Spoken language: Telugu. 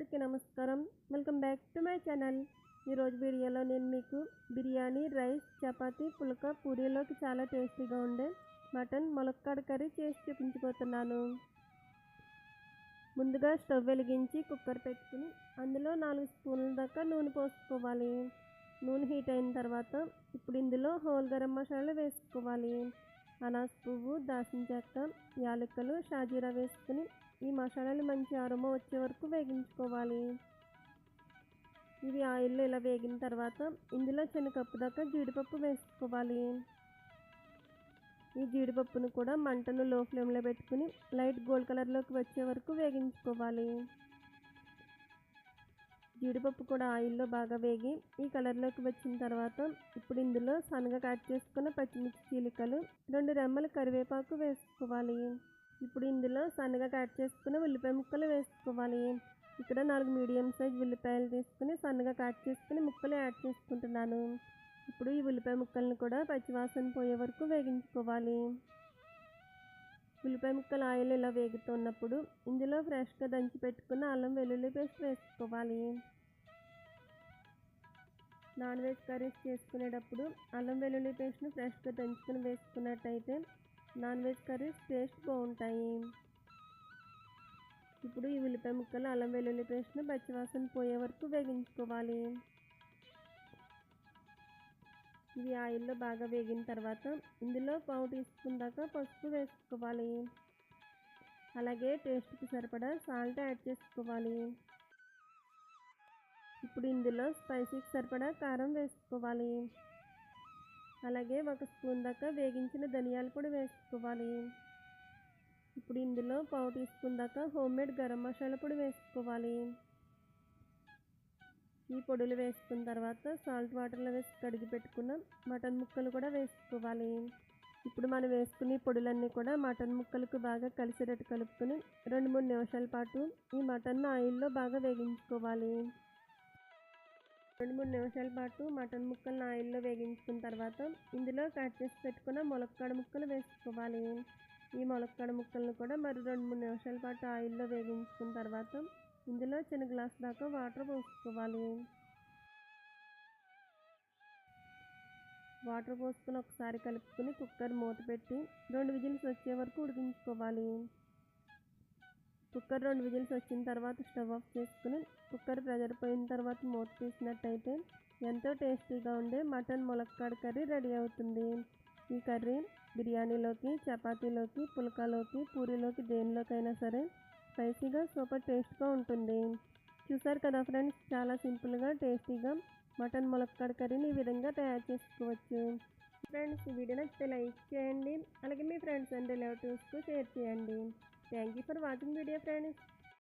అందరికీ నమస్కారం. Welcome back to my channel ఈరోజు వీడియోలో నేను మీకు బిర్యానీ రైస్ చపాతి పులక పూరీలోకి చాలా టేస్టీగా ఉండే మటన్ ములక్కాడ కర్రీ చేసి చూపించబోతున్నాను. ముందుగా స్టవ్ వెలిగించి కుక్కర్ పెట్టుకుని అందులో నాలుగు స్పూన్ల దాకా నూనె పోసుకోవాలి. నూనె హీట్ అయిన తర్వాత ఇప్పుడు ఇందులో హోల్ గరం మసాలా వేసుకోవాలి. అనాస్ పువ్వు దాసిన చెక్క యాలక్కలు షాజీరా వేసుకుని ఈ మసాలాలు మంచి అరోమా వచ్చే వరకు వేగించుకోవాలి. ఇవి ఆయిల్లో ఇలా వేగిన తర్వాత ఇందులో చిన్న కప్పు దాకా జీడిపప్పు వేసుకోవాలి. ఈ జీడిపప్పును కూడా మంటను లో ఫ్లేమ్లో పెట్టుకుని లైట్ గోల్డ్ కలర్లోకి వచ్చే వరకు వేగించుకోవాలి. జీడిపప్పు కూడా ఆయిల్లో బాగా వేగి ఈ కలర్లోకి వచ్చిన తర్వాత ఇప్పుడు ఇందులో సన్నగా కట్ చేసుకున్న పచ్చిమిర్చి చీలికలు రెండు రెమ్మల కరివేపాకు వేసుకోవాలి. ఇప్పుడు ఇందులో సన్నగా కట్ చేసుకున్న ఉల్లిపాయ ముక్కలు వేసుకోవాలి. ఇక్కడ నాలుగు మీడియం సైజ్ ఉల్లిపాయలు తీసుకుని సన్నగా కట్ చేసుకుని ముక్కలు యాడ్ చేసుకుంటున్నాను. ఇప్పుడు ఈ ఉల్లిపాయ ముక్కలను కూడా పచ్చివాసన పోయే వరకు వేగించుకోవాలి. ఉల్లిపాయ ముక్కలు ఆయిల్ ఇలా వేగుతున్నప్పుడు ఇందులో ఫ్రెష్గా దంచి పెట్టుకున్న అల్లం వెల్లుల్లి పేస్ట్ వేసుకోవాలి. నాన్ వెజ్ కర్రీస్ చేసుకునేటప్పుడు అల్లం వెల్లుల్లి పేస్ట్ను ఫ్రెష్గా దంచుకుని వేసుకున్నట్టయితే నాన్ వెజ్ కర్రీస్ టేస్ట్ బాగుంటాయి. ఇప్పుడు ఈ ఉల్లిపాయ ముక్కలు అల్లం వెల్లుల్లి పేస్ట్ను పచ్చివాసన పోయే వరకు వేగించుకోవాలి. ఇవి ఆయిల్లో బాగా వేగిన తర్వాత ఇందులో పావు టీ స్పూన్ దాకా పసుపు వేసుకోవాలి. అలాగే టేస్ట్కి సరిపడా సాల్ట్ యాడ్ చేసుకోవాలి. ఇప్పుడు ఇందులో స్పైసీకి సరిపడా కారం వేసుకోవాలి. అలాగే ఒక స్పూన్ దాకా వేగించిన ధనియాల పొడి వేసుకోవాలి. ఇప్పుడు ఇందులో పావు టీ స్పూన్ దాకా హోమ్ మేడ్ గరం మసాలా పొడి వేసుకోవాలి. ఈ పొడులు వేసుకున్న తర్వాత సాల్ట్ వాటర్లో వేసి కడిగి పెట్టుకున్న. మటన్ ముక్కలు కూడా వేసుకోవాలి. ఇప్పుడు మనం వేసుకునే పొడులన్నీ కూడా మటన్ ముక్కలకు బాగా కలిసేటట్టు కలుపుకొని రెండు మూడు నిమిషాల పాటు ఈ మటన్ ఆయిల్లో బాగా వేగించుకోవాలి. రెండు మూడు నిమిషాల పాటు మటన్ ముక్కలను ఆయిల్లో వేగించుకున్న తర్వాత ఇందులో కట్ చేసి పెట్టుకున్న ములక్కాడ ముక్కలు వేసుకోవాలి. ఈ ములక్కాడ ముక్కలను కూడా మరి రెండు మూడు నిమిషాల పాటు ఆయిల్లో వేగించుకున్న తర్వాత ఇందులో చిన్న గ్లాస్ దాకా వాటర్ పోసుకోవాలి. వాటర్ పోసుకొని ఒకసారి కలుపుకొని కుక్కర్ మూత పెట్టి రెండు విజిల్స్ వచ్చే వరకు ఉడికించుకోవాలి. కుక్కర్ రెండు విజిల్స్ వచ్చిన తర్వాత స్టవ్ ఆఫ్ చేసుకుని కుక్కర్ ప్రెజర్ పోయిన తర్వాత మూత తీసినట్టయితే ఎంతో టేస్టీగా ఉండే మటన్ ములక్కాడ కర్రీ రెడీ అవుతుంది. ఈ కర్రీ బిర్యానీలోకి చపాతీలోకి పుల్కాలోకి పూరీలోకి దేనిలోకైనా సరే స్పైసీగా సూపర్ టేస్ట్గా ఉంటుంది. చూసారు కదా ఫ్రెండ్స్? చాలా సింపుల్గా టేస్టీగా మటన్ ములక్కాడ కర్రీని ఈ విధంగా తయారు చేసుకోవచ్చు. ఫ్రెండ్స్ ఈ వీడియో నచ్చితే లైక్ చేయండి. అలాగే మీ ఫ్రెండ్స్ అండ్ రిలేటివ్స్కు షేర్ చేయండి. Thank you for watching video friends.